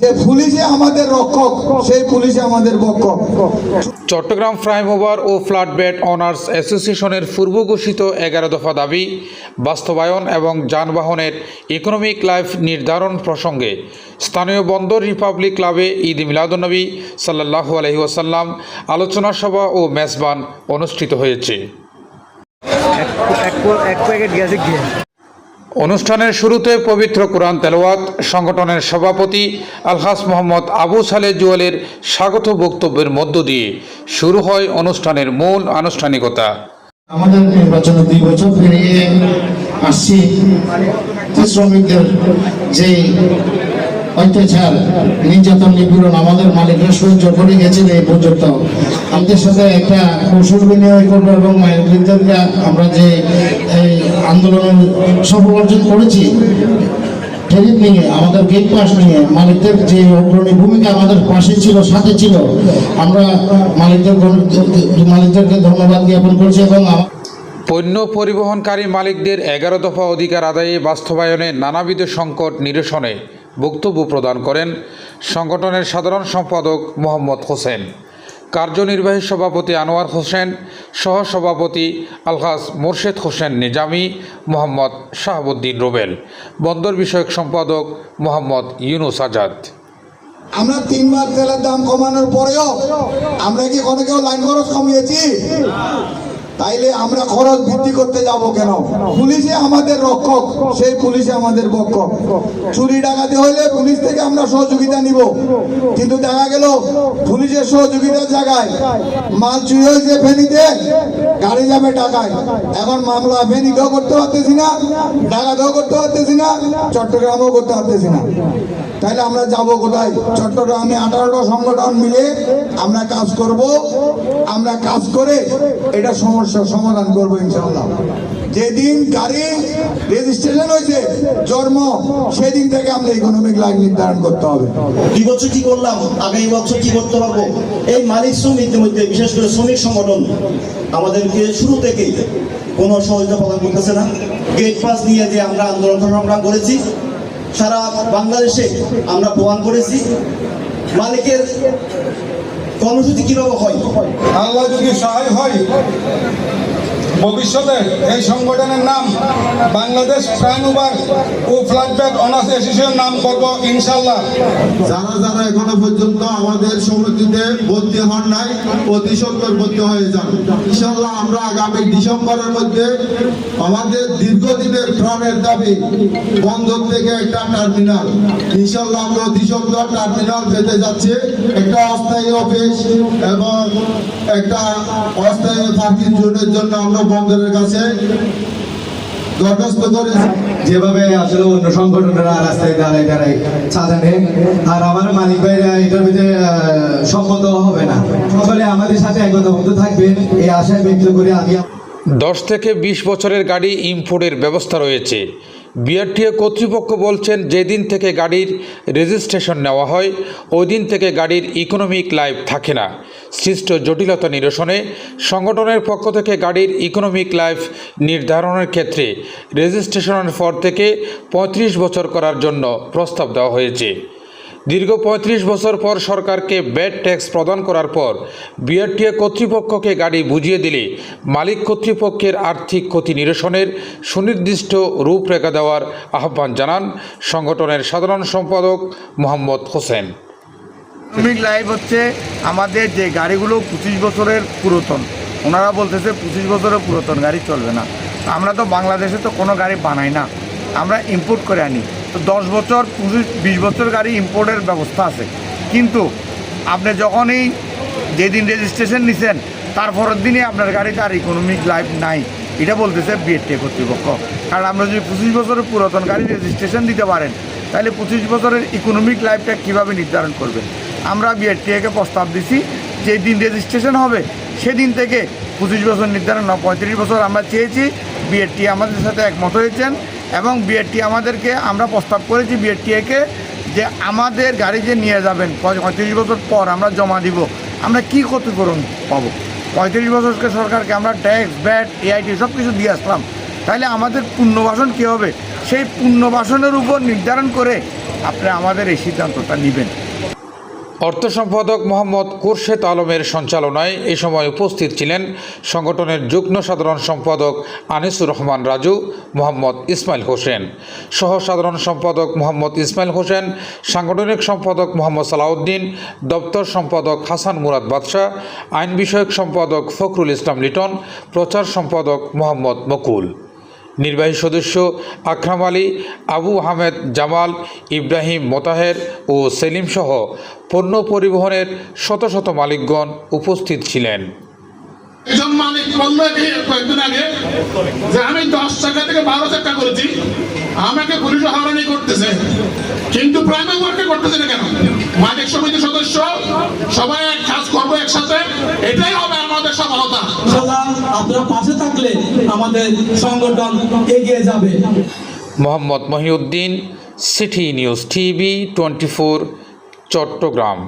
যে পুলিশে আমাদের রক্ষক সেই পুলিশে আমাদের বক্ষক। চট্টগ্রাম ফ্লাইওভার ও ফ্লাডবেড অনার্স অ্যাসোসিয়েশনের পূর্ব ঘোষিত এগারো দফা দাবি বাস্তবায়ন এবং যানবাহনের ইকোনমিক লাইফ নির্ধারণ প্রসঙ্গে স্থানীয় বন্দর রিপাবলিক ক্লাবে ঈদ মিলাদুন্নবী সাল্লাহু আলহি ওয়াসাল্লাম আলোচনা সভা ও মেজবান অনুষ্ঠিত হয়েছে। এক এক প্যাকেট অনুষ্ঠানের শুরুতে পবিত্র কোরআন তেলাওয়াত, সংগঠনের সভাপতি আলহাস মোহাম্মদ আবু সালে জুয়ালের স্বাগত বক্তব্যের মধ্য দিয়ে শুরু হয় অনুষ্ঠানের মূল আনুষ্ঠানিকতা। আমাদের নির্বাচনে দুই বছর পেরিয়ে আসছি। শ্রমিকদের যে অত্যাচার, নির্যাতন নিপীড়ন আমাদের মালিকরা সহ্য করে গেছেন এই পর্যন্ত। আমাদের সাথে একটা কৌশল বিনিময় করব এবং মালিকদেরকে আমরা যে এই আন্দোলনের সফল অর্জন করেছি ট্রেনিং নিয়ে, আমাদের গেট পাস নিয়ে, মালিকদের যে অগ্রণী ভূমিকা আমাদের পাশে ছিল, সাথে ছিল, আমরা মালিকদের মালিকদেরকে ধন্যবাদ জ্ঞাপন করছি এবং পণ্য পরিবহনকারী মালিকদের এগারো দফা অধিকার আদায়ে বাস্তবায়নে নানাবিধ সংকট নিরসনে। বক্তব্য প্রদান করেন সংগঠনের সাধারণ সম্পাদক মোহাম্মদ হোসেন, কার্যনির্বাহী সভাপতি আনোয়ার হোসেন, সহসভাপতি আলহাজ মোর্শেদ হোসেন নিজামি, মোহাম্মদ শাহাবুদ্দিন রুবেল, বন্দর বিষয়ক সম্পাদক মোহাম্মদ ইউনুস আজাদ। আমরা তিনবার তেলের দাম কমানোর পরেও আমরা কি কোনো কেউ লাইন খরচ কমিয়েছি? তাইলে আমরা খরচ বৃদ্ধি করতে যাব কেন? পুলিশে আমাদের রক্ষক, সেই পুলিশে আমাদের বক্ষক। চুরি ডাকাতি হইলে পুলিশ থেকে আমরা সহযোগিতা নিব। কিন্তু দেখা গেল, পুলিশের সহযোগিতার জায়গায় মাল চুরি হয়েছে ফেনীতে, গাড়ি যাবে টাকায় এখন মামলা ফেনীতেও করতে পারতেছি না, ঢাকাতেও করতে পারতেছি না, চট্টগ্রামেও করতে পারতেছি না। তাহলে আমরা যাব কোথায়? চট্টগ্রামে আঠারোটা সংগঠন মিলে আমরা কাজ করব। আমরা কাজ করে এটা সমস্যার সমাধান করব ইনশাল্লাহ যেদিন গাড়ি রেজিস্ট্রেশন হয়েছে, জন্ম, সেদিন থেকে আমরা ইকোনমিক লাইন নির্ধারণ করতে হবে। দুই বছর কি করলাম? আগামী বছর কি করতে পারব? এই মালিক শ্রমিকদের মধ্যে বিশেষ করে শ্রমিক সংগঠন, আমাদেরকে শুরু থেকেই কোনো সহযোগিতা প্রদান করতেছে না। গেট পাস নিয়ে যে আমরা আন্দোলন সংগ্রাম করেছি, সারা বাংলাদেশে আমরা প্রমাণ করেছি। মালিকের কর্মসূচি কীভাবে হয়? আল্লাহ যদি সহায় হয় ভবিষ্যতে এই সংগঠনের নাম বাংলাদেশ ফ্লাইওভার ও ফ্লাইব্যাক অনার্স অ্যাসোসিয়েশন নাম করব ইনশাল্লাহ যারা যারা এখনও পর্যন্ত আমাদের সমিতিতে ভর্তি হন নাই, অতি সত্তর ভর্তি হয়ে যান। ইনশাল্লাহ আমরা আগামী ডিসেম্বরের মধ্যে আমাদের দীর্ঘদিনের প্রাণের দাবি বন্দর থেকে একটা টার্মিনাল। ইনশাল্লাহ আমরা অতি সত্তর টার্মিনাল পেতে যাচ্ছি। একটা অস্থায়ী অফিস এবং একটা অস্থায়ী পার্কিং জোনের জন্য আমরা বন্দরের কাছে দরখাস্ত করে যেভাবে আসলে অন্য সংগঠনেরা রাস্তায় দাঁড়ায় দাঁড়ায় চাঁদা নেয় আর আমার মালিক ভাইরা এটার ভিতরে সম্মত হবে না। সকলে আমাদের সাথে একতাবদ্ধ থাকবেন, এই আশায় ব্যক্ত করে আমি দশ থেকে বিশ বছরের গাড়ি ইম্পোর্টের ব্যবস্থা রয়েছে। বিআরটিএ কর্তৃপক্ষ বলছেন, যেদিন থেকে গাড়ির রেজিস্ট্রেশন নেওয়া হয় ওই দিন থেকে গাড়ির ইকোনমিক লাইফ থাকে না। সৃষ্ট জটিলতা নিরসনে সংগঠনের পক্ষ থেকে গাড়ির ইকোনমিক লাইফ নির্ধারণের ক্ষেত্রে রেজিস্ট্রেশনের পর থেকে পঁয়ত্রিশ বছর করার জন্য প্রস্তাব দেওয়া হয়েছে। দীর্ঘ পঁয়ত্রিশ বছর পর সরকারকে ব্যাড ট্যাক্স প্রদান করার পর বিআরটিএ কর্তৃপক্ষকে গাড়ি বুঝিয়ে দিলে মালিক কর্তৃপক্ষের আর্থিক ক্ষতি নিরসনের সুনির্দিষ্ট রূপরেখা দেওয়ার আহ্বান জানান সংগঠনের সাধারণ সম্পাদক মোহাম্মদ হোসেন। ইকোনমিক লাইফ হচ্ছে আমাদের যে গাড়িগুলো পঁচিশ বছরের পুরাতন। ওনারা বলতেছে পঁচিশ বছরের পুরাতন, গাড়ি চলবে না। আমরা তো বাংলাদেশে তো কোনো গাড়ি বানাই না। আমরা ইম্পোর্ট করে আনি। তো দশ বছর, পঁচিশ, বিশ বছর গাড়ি ইম্পোর্টের ব্যবস্থা আছে। কিন্তু আপনি যখনই যেদিন রেজিস্ট্রেশন নিছেন তারপরের দিনই আপনার গাড়িতে আর ইকোনমিক লাইফ নাই। এটা বলতেছে বিএডটি কর্তৃপক্ষ। কারণ আমরা যদি পঁচিশ বছরের পুরাতন গাড়ি রেজিস্ট্রেশন দিতে পারেন, তাহলে পঁচিশ বছরের ইকোনমিক লাইফটা কীভাবে নির্ধারণ করবেন? আমরা বিএডটিএকে প্রস্তাব দিছি যে দিন রেজিস্ট্রেশন হবে, সেদিন থেকে পঁচিশ বছর নির্ধারণ, না পঁয়ত্রিশ বছর আমরা চেয়েছি। বিএডটি আমাদের সাথে একমত হয়েছেন। এবং বিএটি আমাদেরকে, আমরা প্রস্তাব করেছি বিএটিএকে যে আমাদের গাড়ি যে নিয়ে যাবেন পঁয়ত্রিশ বছর পর আমরা জমা দিব, আমরা কি ক্ষতিপূরণ পাবো? পঁয়ত্রিশ বছরকে সরকারকে আমরা ট্যাক্স ব্যাট এআইটি সব কিছু দিয়ে আসলাম। তাহলে আমাদের পুণ্যবাসন কী হবে? সেই পুণ্যবাসনের উপর নির্ধারণ করে আপনি আমাদের এই সিদ্ধান্তটা নেবেন। অর্থ সম্পাদক মোহাম্মদ কুরশেদ আলমের সঞ্চালনায় এ সময় উপস্থিত ছিলেন সংগঠনের যুগ্ম সাধারণ সম্পাদক আনিসুর রহমান রাজু, মোহাম্মদ ইসমাইল হোসেন। সহ সাধারণ সম্পাদক মোহাম্মদ ইসমাইল হোসেন, সাংগঠনিক সম্পাদক মোহাম্মদ সালাউদ্দিন, দপ্তর সম্পাদক হাসান মুরাদ বাদশাহ, আইন বিষয়ক সম্পাদক ফখরুল ইসলাম লিটন, প্রচার সম্পাদক মোহাম্মদ মকুল। নির্বাহী সদস্য আকরাম আলী, আবু আহমেদ জামাল, ইব্রাহিম মোতাহের ও সেলিমসহ পণ্য পরিবহনের শত শত মালিকগণ উপস্থিত ছিলেন। একজন মালিক বলল কয়েকদিন আগে যে আমি দশ টাকা থেকে বারো টাকা করেছি আমাকে পুলিশ হয়রানি করতেছে। কিন্তু প্রাইমারি ওয়ার্কে করতেছে না কেন? মালিক সমিতির সদস্য সবাই এক কাজ করব একসাথে এটাই হবে আমাদের সফলতা। আপনারা পাশে থাকলে আমাদের সংগঠন এগিয়ে যাবে। Mohammad Mohiuddin city news TV twenty four Chattogram.